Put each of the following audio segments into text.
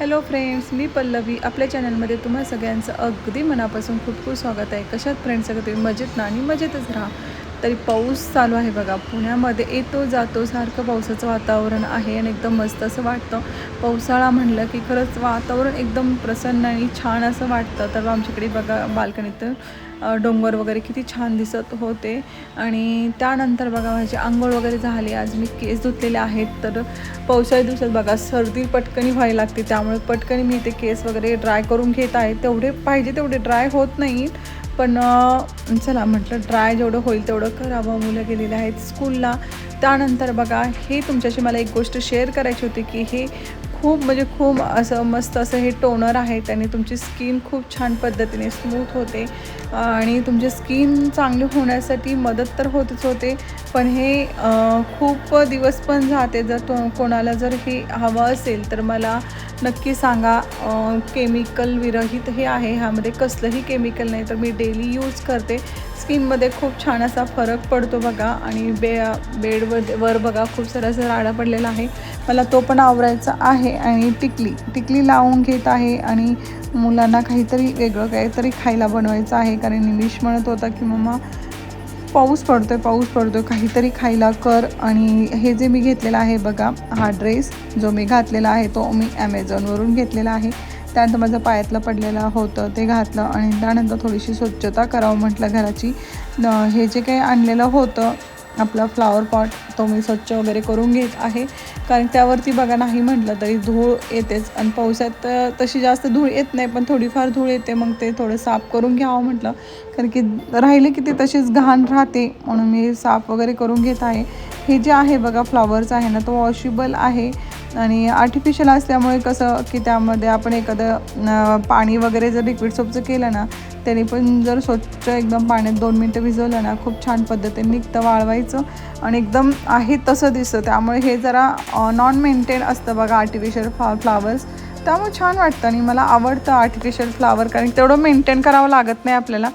Hello friends मी पल्लवी. आपल्या चॅनलमध्ये तुम्हा सगळ्यांचं अगदी मनापासून खूप खूप स्वागत आहे. कशात फ्रेंड्स सगळं तुम्ही? मजेत ना आणि मजेतच राहा. तरी पाऊस चालू आहे बघा. पुण्यामध्ये येतो जातो सारखं पावसाचं वातावरण आहे आणि एकदम मस्त असं वाटतं. पावसाळा म्हणलं की खरंच वातावरण एकदम प्रसन्न आणि छान असं वाटतं. तर आमच्याकडे बघा बाल्कनीत डोंगर वगैरे किती छान दिसत होते. आणि त्यानंतर बघा माझी आंघोळ वगैरे झाली. आज मी केस धुतलेले आहेत. तर पावसाळ्या दिवसात बघा सर्दी पटकनी व्हायला लागते. त्यामुळे पटकनी मी ते केस वगैरे ड्राय करून घेत आहे. तेवढे पाहिजे तेवढे ड्राय होत नाही पण चला म्हटलं ट्राय जेवढं होईल तेवढं करावं. मुलं गेलेले आहेत स्कूलला त्यानंतर बघा हे तुमच्याशी मला एक गोष्ट शेअर करायची होती की हे खूप म्हणजे खूप असं मस्त असं हे टोनर आहे त्याने तुमची स्किन खूप छान पद्धतीने स्मूथ होते. आणि तुमची स्किन चांगली होण्यासाठी मदत तर होतच होते. पण हे खूप दिवस पण जाते. जर तो कोणाला जर हे हवं असेल तर मला नक्की सांगा केमिकल विरहित हे आहे ह्यामध्ये कसलंही केमिकल नाही तर मी डेली यूज करते. स्किनमध्ये खूप छान असा फरक पडतो बघा आणि बे बेडवर वर बघा खूप सारा असा राडा पडलेला आहे. मला तो पण आवरायचा आहे आणि टिकली टिकली लावून घेत आहे आणि मुलांना काहीतरी वेगळं काहीतरी खायला बनवायचं आहे. कारण निमिष म्हणत होता की मम्मा पाऊस पडतोय पाऊस पडतोय. काहीतरी खायला कर. आणि हे जे मी घेतलेलं आहे बघा हा ड्रेस जो मी घातलेला आहे तो मी ॲमेझॉनवरून घेतलेला आहे. त्यानंतर माझं पायातलं पडलेलं होतं ते घातलं. आणि त्यानंतर थोडीशी स्वच्छता करावं म्हटलं घराची. हे जे काही आणलेलं होतं आपला फ्लावर पॉट तो मी स्वच्छ वगैरे करून घेत आहे. कारण त्यावरती बघा नाही म्हटलं तरी धूळ येतेच. आणि पावसात तर तशी जास्त धूळ येत नाही पण थोडीफार धूळ येते. मग ते थोडं साफ करून घ्यावं म्हटलं. कारण की राहिले की ते तशीच घाण राहते. म्हणून मी साफ वगैरे करून घेत आहे. हे जे आहे बघा फ्लॉवर्स आहे ना तो वॉशेबल आहे. आणि आर्टिफिशियल असल्यामुळे कसं की त्यामध्ये आपण एखादं पाणी वगैरे जर लिक्विड सोपचं केलं ना त्याने पण जर स्वच्छ एकदम पाण्यात दोन मिनटं भिजवलं ना खूप छान पद्धतीने निघतं वाळवायचं आणि एकदम आहे तसं दिसतं. त्यामुळे हे जरा नॉन मेंटेन असतं बघा आर्टिफिशियल फ्ला फ्लावर्स त्यामुळे छान वाटतं आणि मला आवडतं आर्टिफिशियल फ्लावर कारण तेवढं मेंटेन करावं लागत नाही आपल्याला.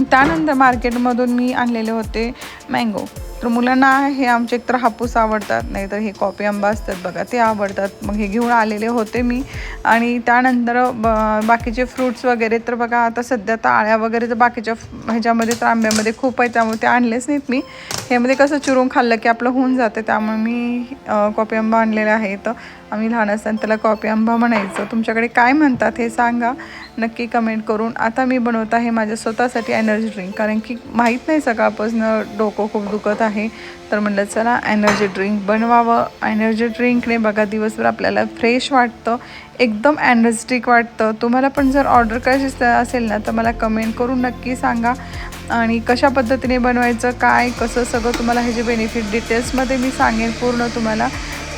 त्यानंतर मार्केटमधून मी आणलेले होते मँगो. तर मुलांना हे आमचे एकतर हापूस आवडतात नाहीतर हे कॉपी आंबा असतात बघा ते आवडतात. मग हे घेऊन आलेले होते मी. आणि त्यानंतर ब बाकीचे फ्रूट्स वगैरे तर बघा आता सध्या तर आळ्या वगैरे तर बाकीच्या ह्याच्यामध्ये तर आंब्यामध्ये खूप आहे त्यामुळे ते आणलेच नाहीत मी. ह्यामध्ये कसं चिरून खाल्लं की आपलं होऊन जाते त्यामुळे मी कॉपी आंबा आणलेला आहे तर आम्ही लहान असताना त्याला कॉपी आंबा म्हणायचं. तुमच्याकडे काय म्हणतात हे सांगा नक्की कमेंट करून. आता मी बनवत आहे माझ्या स्वतःसाठी एनर्जी ड्रिंक कारण की माहीत नाही सकाळपासून डोकं खूप दुखत आहे. तर म्हणलं चला एनर्जी ड्रिंक बनवावं. एनर्जी ड्रिंकने बघा दिवसभर आपल्याला फ्रेश वाटतं. एकदम एनर्जेटिक वाटतं. तुम्हाला पण जर ऑर्डर करायची असेल ना तर मला कमेंट करून नक्की सांगा. आणि कशा पद्धतीने बनवायचं काय कसं सगळं तुम्हाला ह्याचे बेनिफिट डिटेल्समध्ये मी सांगेन पूर्ण तुम्हाला.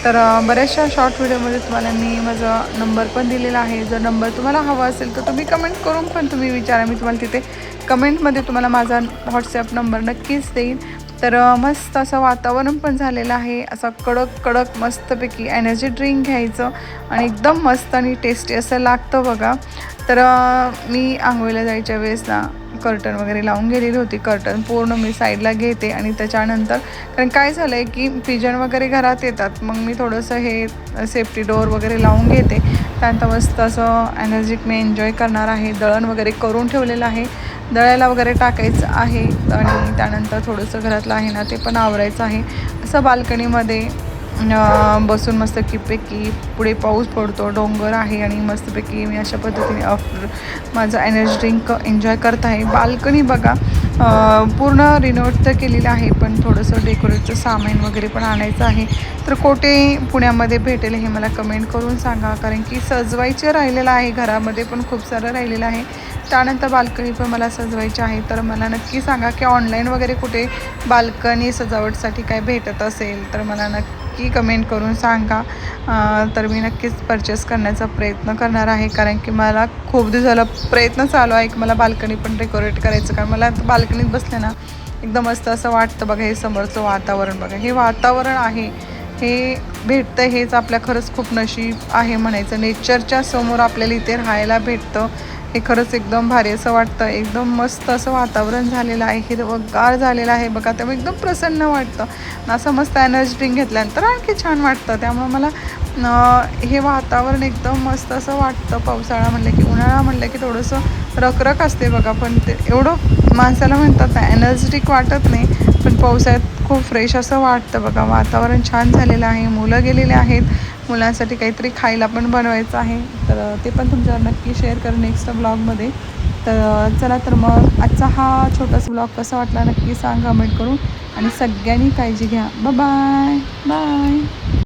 तर बऱ्याचशा शॉर्ट व्हिडिओमध्ये तुम्हाला मी माझा नंबर पण दिलेला आहे. जर नंबर तुम्हाला हवा असेल तर तुम्ही कमेंट करून पण तुम्ही विचारा. मी तुम्हाला तिथे कमेंटमध्ये तुम्हाला माझा व्हॉट्सॲप नंबर नक्कीच देईन. तर मस्त असं वातावरण पण झालेलं आहे. असा कडक कडक मस्तपैकी एनर्जी ड्रिंक घ्यायचं आणि एकदम मस्त आणि टेस्टी असं लागतं बघा. तर मी आंघोळीला जायच्या वेळेस ना कर्टन वगैरे लावून गेलेली होती. कर्टन पूर्ण मी साईडला घेते आणि त्याच्यानंतर कारण काय झालं आहे की पिजन वगैरे घरात येतात. मग मी थोडंसं हे सेफ्टी डोअर वगैरे लावून घेते. त्यानंतर मस्त असं एनर्जिक मी एन्जॉय करणार आहे. दळण वगैरे करून ठेवलेलं आहे. दळायला वगैरे टाकायचं आहे आणि त्यानंतर थोडंसं घरातलं आहे ना ते पण आवरायचं आहे. असं बाल्कनीमध्ये बसून मस्त किपेकी पुढे पाऊस पडतो डोंगर आहे आणि मस्तपैकी मी अशा पद्धतीने अफ- माझं एनर्जी ड्रिंक एन्जॉय करत आहे. बाल्कनी बघा पूर्ण रिनोव्हेट तर केलेलं आहे पण थोडंसं डेकोरेटचं सामान वगैरे पण आणायचं आहे. तर कोठे पुण्यामध्ये भेटेल हे मला कमेंट करून सांगा कारण की सजवायचं राहिलेलं आहे घरामध्ये पण खूप सारं राहिलेलं आहे. त्यानंतर बाल्कनी पण मला सजवायची आहे तर मला नक्की सांगा की ऑनलाईन वगैरे कुठे बाल्कनी सजावटसाठी काय भेटत असेल तर मला नक्की कमेंट करून सांगा. तर मी नक्कीच परचेस करण्याचा प्रयत्न करणार आहे कारण की मला खूप दिवसाला प्रयत्न चालू आहे की मला बाल्कनी पण डेकोरेट करायचं कारण मला बाल्कनीत बसले ना एकदम मस्त असं वाटतं बघा हे समोरचं वातावरण बघा. हे वातावरण आहे हे भेटतं हेच आपल्या खरंच खूप नशीब आहे म्हणायचं. नेचरच्या समोर आपल्याला इथे राहायला भेटतं हे खरंच एकदम भारी असं वाटतं. एकदम मस्त असं वातावरण झालेलं आहे हिरवगार झालेलं आहे बघा. त्यामुळे एकदम प्रसन्न वाटतं. असं मस्त एनर्जी ड्रिंक घेतल्यानंतर आणखी छान वाटतं. त्यामुळे मला हे वातावरण एकदम मस्त असं वाटतं. पावसाळा म्हणलं की उन्हाळा म्हणलं की थोडंसं रखरख असते बघा. पण ते एवढं माणसाला म्हणतात ना एनर्जेटिक वाटत नाही पण पावसाळ्यात खूप फ्रेश असं वाटतं बघा. वातावरण छान झालेलं आहे मुलं गेलेले आहेत. मुलांसाठी काहीतरी खायला पण बनवायचं आहे. तर ते पण तुमच्यावर नक्की शेअर करेन नेक्स्ट ब्लॉगमध्ये तर चला तर मग आजचा हा छोटासा ब्लॉग कसा वाटला नक्की सांग कमेंट करून. आणि सगळ्यांनी काळजी घ्या. Bye bye